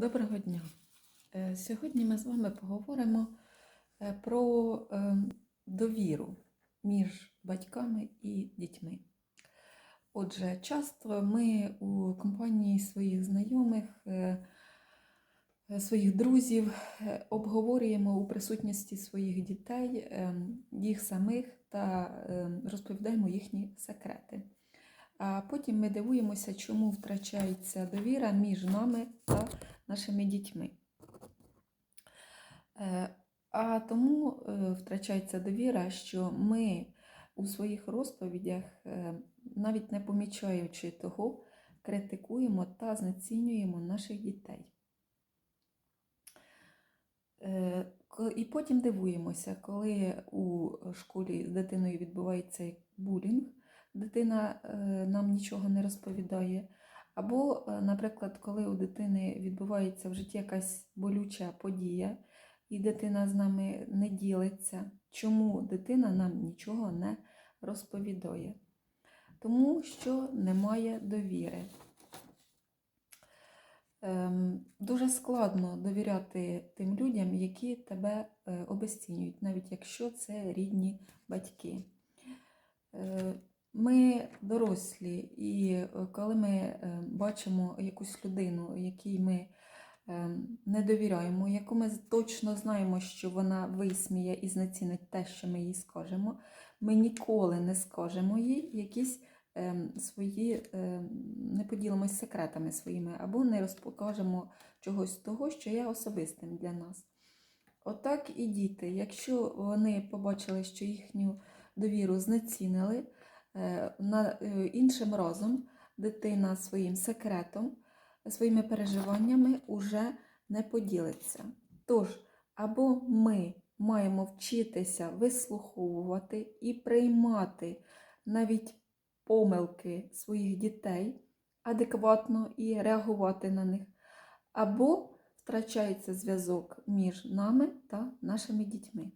Доброго дня. Е, Сьогодні ми з вами поговоримо е, про е, довіру між батьками і дітьми. Отже, часто ми у компанії своїх знайомих, своїх друзів обговорюємо у присутності своїх дітей, їх самих та розповідаємо їхні секрети. А потім ми дивуємося, чому втрачається довіра між нами та нашими дітьми. Е, А тому е, втрачається довіра, що ми у своїх розповідях, е, навіть не помічаючи того, критикуємо та знецінюємо наших дітей. І потім дивуємося, коли у школі з дитиною відбувається булінг, дитина нам нічого не розповідає. Або, е, наприклад, коли у дитини відбувається в житті якась болюча подія, і дитина з нами не ділиться, чому дитина нам нічого не розповідає? Тому що немає довіри. Ем, Дуже складно довіряти тим людям, які тебе е, обесцінюють, навіть якщо це рідні батьки. Ми дорослі, і е, коли ми е, бачимо якусь людину, якій ми е, не довіряємо, яку ми точно знаємо, що вона висміє і знецінить те, що ми їй скажемо, ми ніколи не скажемо їй якісь свої, не поділимось секретами своїми, або не розпокажемо чогось того, що є особистим для нас. Отак і діти, якщо вони побачили, що їхню довіру знецінили, іншим разом дитина своїм секретом, своїми переживаннями уже не поділиться. Тож, або ми маємо вчитися вислуховувати і приймати навіть помилки своїх дітей адекватно і реагувати на них, або втрачається зв'язок між нами та нашими дітьми.